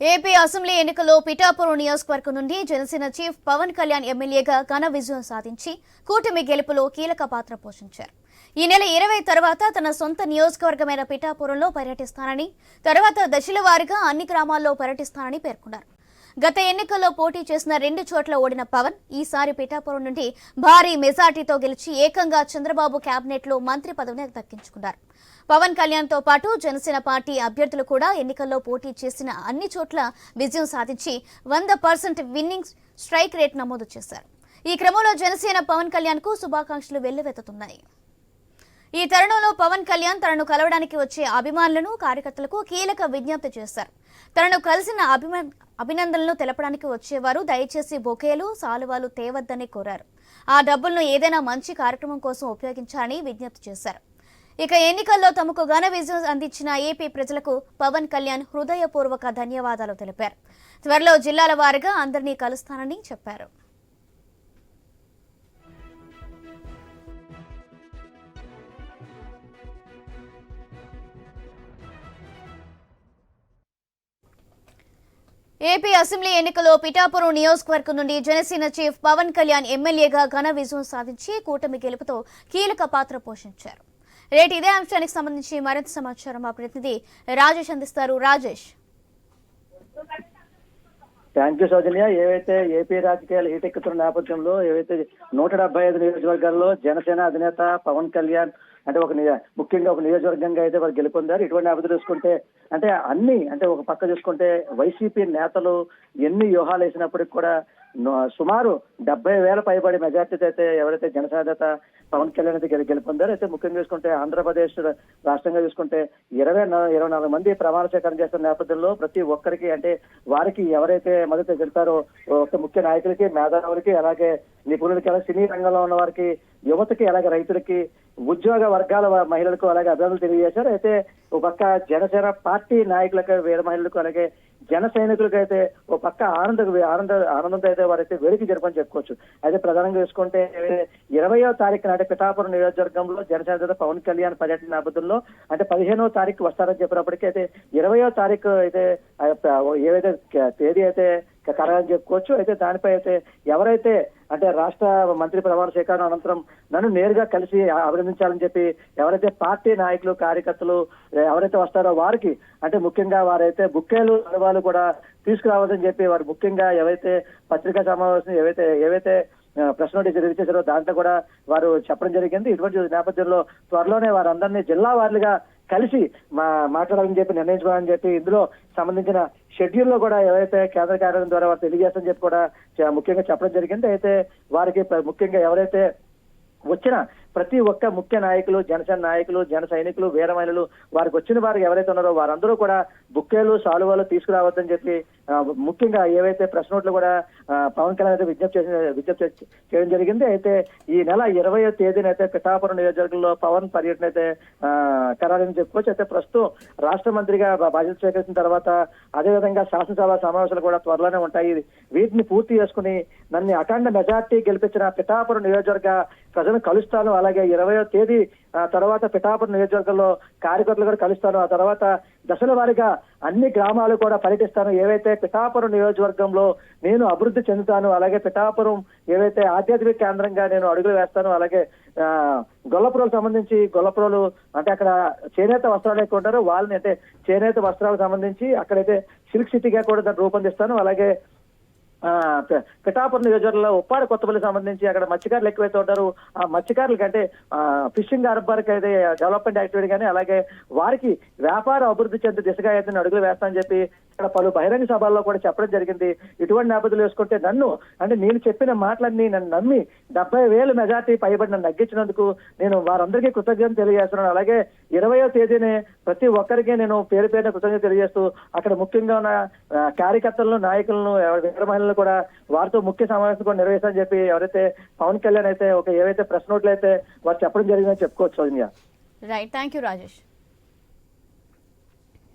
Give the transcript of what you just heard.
AP assembly ఎన్నికల్లో పిఠాపురం నియోజకవర్గం నుండి జనసేన చీఫ్ పవన్ కళ్యాణ్ ఎమ్మెల్యేగా ఘన విజయం సాధించి కూటమి గెలుపులో కీలక పాత్ర పోషించారు. ఈ నెల ఇరవై తర్వాత తన సొంత నియోజకవర్గమైన పిఠాపురంలో పర్యటిస్తానని తర్వాత దశల వారీగా అన్ని గ్రామాల్లో పర్యటిస్తానని పేర్కొన్నారు. గత ఎన్నికల్లో పోటీ చేసిన రెండు చోట్ల ఓడిన పవన్ ఈసారి పిఠాపురం నుండి భారీ మెజార్టీతో గెలిచి ఏకంగా చంద్రబాబు క్యాబినెట్లో మంత్రి పదవిని దక్కించుకున్నారు. పవన్ కళ్యాణ్తో పాటు జనసేన పార్టీ అభ్యర్థులు కూడా ఎన్నికల్లో పోటీ చేసిన అన్ని చోట్ల విజయం సాధించి వంద పర్సెంట్ విన్నింగ్ స్ట్రైక్ రేట్ నమోదు చేశారు. ఈ క్రమంలో జనసేన పవన్ కళ్యాణ్కు శుభాకాంక్షలు వెల్లువెత్తుతున్నాయి. ఈ తరుణంలో పవన్ కళ్యాణ్ తనను కలవడానికి వచ్చే అభిమానులను కార్యకర్తలకు కీలక విజ్ఞప్తి చేశారు. తనను కలిసిన అభిమా అభినందనలు తెలపడానికి వచ్చేవారు దయచేసి బొకేలు సాలువాలు తేవద్దని కోరారు. ఆ డబ్బులను ఏదైనా మంచి కార్యక్రమం కోసం ఉపయోగించాలని విజ్ఞప్తి చేశారు. ఇక ఎన్నికల్లో తమకు ఘన విజయం అందించిన ఏపీ ప్రజలకు పవన్ కళ్యాణ్ హృదయపూర్వక ధన్యవాదాలు తెలిపారు. త్వరలో జిల్లాల వారీగా అందరినీ కలుస్తానని చెప్పారు. ఏపీ అసెంబ్లీ ఎన్నికల్లో పిఠాపురం నియోజకవర్గం నుండి జనసేన చీఫ్ పవన్ కళ్యాణ్ ఎమ్మెల్యేగా ఘన విజయం సాధించి కూటమి గెలుపుతో కీలక పాత్ర పోషించారు. రేటు ఇదే అంశానికి సంబంధించి మరింత సమాచారం మా ప్రతినిధి రాజేష్ అందిస్తారు. రాజేష్. థ్యాంక్ యూ సౌజన్య ఏవైతే ఏపీ రాజకీయాలు హీటెక్కుతున్న నేపథ్యంలో ఏవైతే నూట డెబ్బై ఐదు నియోజకవర్గాల్లో జనసేన అధినేత పవన్ కళ్యాణ్ అంటే ఒక నియ- ముఖ్యంగా ఒక నియోజకవర్గంగా అయితే వారు గెలుపొందారు. ఇటువంటి నేపథ్యం చూసుకుంటే అంటే అన్ని అంటే ఒక పక్క చూసుకుంటే వైసీపీ నేతలు ఎన్ని వ్యూహాలు వేసినప్పటికి కూడా సుమారు డెబ్బై వేల పైబడి మెజార్టీతో అయితే ఎవరైతే జనసేన పవన్ కళ్యాణ్ అయితే గెలు- గెలుపొందారో. అయితే ముఖ్యంగా చూసుకుంటే ఆంధ్రప్రదేశ్ రాష్ట్రంగా చూసుకుంటే ఇరవై ఇరవై నాలుగు మంది ప్రమాణ స్వీకారం చేస్తున్న నేపథ్యంలో ప్రతి ఒక్కరికి అంటే వారికి ఎవరైతే మద్దతు తెలుతారో ఒక ముఖ్య నాయకులకి మేధావులకి అలాగే నిపుణులకి ఎలా సినీ రంగంలో ఉన్న వారికి యువతకి అలాగే రైతులకి ఉద్యోగ వర్గాల మహిళలకు అలాగే అభినందనలు తెలియజేశారు. అయితే ఒక పక్క జనసేన పార్టీ నాయకులకు వీర మహిళలకు అలాగే జన సైనికులకైతే ఓ పక్క ఆనంద ఆనంద ఆనందంతో అయితే వారైతే వేడికి జరపని చెప్పుకోవచ్చు. అయితే ప్రధానంగా చూసుకుంటే ఇరవయో తారీఖు నాటి పిఠాపురం నియోజకవర్గంలో జనసేన పవన్ కళ్యాణ్ పర్యటన నేపథ్యంలో అంటే పదిహేనో తారీఖు వస్తారని చెప్పినప్పటికీ అయితే ఇరవయో తారీఖు అయితే ఏవైతే తేదీ అయితే ఖరారని చెప్పుకోవచ్చు. అయితే దానిపై అయితే ఎవరైతే అంటే రాష్ట్ర మంత్రి ప్రమాణ స్వీకారం అనంతరం నన్ను నేరుగా కలిసి అభినందించాలని చెప్పి ఎవరైతే పార్టీ నాయకులు కార్యకర్తలు ఎవరైతే వస్తారో వారికి అంటే ముఖ్యంగా వారైతే బుక్కేలు అనుభవాలు కూడా తీసుకురావద్దని చెప్పి వారు ముఖ్యంగా ఏవైతే పత్రికా సమావేశం ఏవైతే ఏవైతే ఆ, ప్రెస్ నోటీస్ రిలీజ్ చేశారో దాంట్లో కూడా వారు చెప్పడం జరిగింది. ఇటువంటి నేపథ్యంలో త్వరలోనే వారందరినీ జిల్లా వారీగా కలిసి మా మాట్లాడాలని చెప్పి నిర్ణయించుకోవాలని చెప్పి ఇందులో సంబంధించిన షెడ్యూల్లో కూడా ఎవరైతే కేంద్ర కార్యాలయం ద్వారా వారు తెలియజేస్తారని చెప్పి కూడా ముఖ్యంగా చెప్పడం జరిగింది. అయితే వారికి ప్ర- ముఖ్యంగా ఎవరైతే వచ్చిన ప్రతి ఒక్క ముఖ్య నాయకులు జనసేన నాయకులు జన సైనికులు వీరమైనలు వారికి వచ్చిన వారికి ఎవరైతే ఉన్నారో వారందరూ కూడా బుక్కేలు సాలువాలు తీసుకురావద్దని చెప్పి ముఖ్యంగా ఏవైతే ప్రెస్ నోట్లు కూడా పవన్ కళ్యాణ్ అయితే విజ్ఞప్తి చేసిన విజ్ఞప్తి చేయడం జరిగింది. అయితే ఈ నెల ఇరవై తేదీన అయితే పిఠాపురం నియోజకవర్గంలో పవన్ పర్యటన అయితే ఆ, ఖరారని చెప్పుకోవచ్చు. అయితే ప్రస్తుతం రాష్ట్ర మంత్రిగా బాధ్యత స్వీకరించిన తర్వాత అదేవిధంగా శాసనసభ సమావేశాలు కూడా త్వరలోనే ఉంటాయి. వీటిని పూర్తి చేసుకుని నన్ను అఖండ మెజార్టీ గెలిపించిన పిఠాపురం నియోజకవర్గ ప్రజలను కలుస్తాను. అలాగే ఇరవయో తేదీ ఆ, తర్వాత పిఠాపురం నియోజకవర్గంలో కార్యకర్తలు కూడా కలుస్తాను ఆ తర్వాత దశల వారీగా అన్ని గ్రామాలు కూడా పర్యటిస్తాను. ఏవైతే పిఠాపురం నియోజకవర్గంలో నేను అభివృద్ధి చెందుతాను అలాగే పిఠాపురం ఏవైతే ఆధ్యాత్మిక కేంద్రంగా నేను అడుగులు వేస్తాను అలాగే ఆ, గొల్లపురం సంబంధించి గొల్లపురాలు అంటే అక్కడ చేనేత వస్త్రాలు ఎక్కువ ఉంటారు. వాళ్ళని అంటే చేనేత వస్త్రాలకు సంబంధించి అక్కడైతే సిల్క్ సిటీగా కూడా దాన్ని రూపొందిస్తాను. అలాగే పిఠాపురం నియోజకవర్గంలో ఉప్పాడ కొత్తపల్లి సంబంధించి అక్కడ మత్స్యకారులు ఎక్కువైతే ఉంటారు. ఆ మత్స్యకారులకి అంటే ఆ, ఫిషింగ్ హార్బర్కి అయితే డెవలప్మెంట్ యాక్టివిటీ కానీ అలాగే వారికి వ్యాపార అభివృద్ధి చెందే దిశగా అయితే అడుగులు వేస్తానని చెప్పి ఇక్కడ పలు బహిరంగ సభల్లో కూడా చెప్పడం జరిగింది. ఇటువంటి నేపథ్యం వేసుకుంటే నన్ను అంటే నేను చెప్పిన మాటలన్నీ నన్ను నమ్మి డెబ్బై వేలు మెజార్టీ పైబడి నన్ను నగ్గించినందుకు నేను వారందరికీ కృతజ్ఞతలు తెలియజేస్తున్నాను. అలాగే ఇరవయో తేదీనే ప్రతి ఒక్కరికి నేను పేరు పేరున కృతజ్ఞత తెలియజేస్తూ అక్కడ ముఖ్యంగా ఉన్న కార్యకర్తలను నాయకులను ఎవరి- మహిళలను కూడా వారితో ముఖ్య సమావేశం కూడా నిర్వహిస్తానని చెప్పి ఎవరైతే పవన్ కళ్యాణ్ అయితే ఒక ఏవైతే ప్రెస్ నోట్లు అయితే వారు చెప్పడం జరిగిందని చెప్పుకోవచ్చు Soujanya. Right thank you Rajesh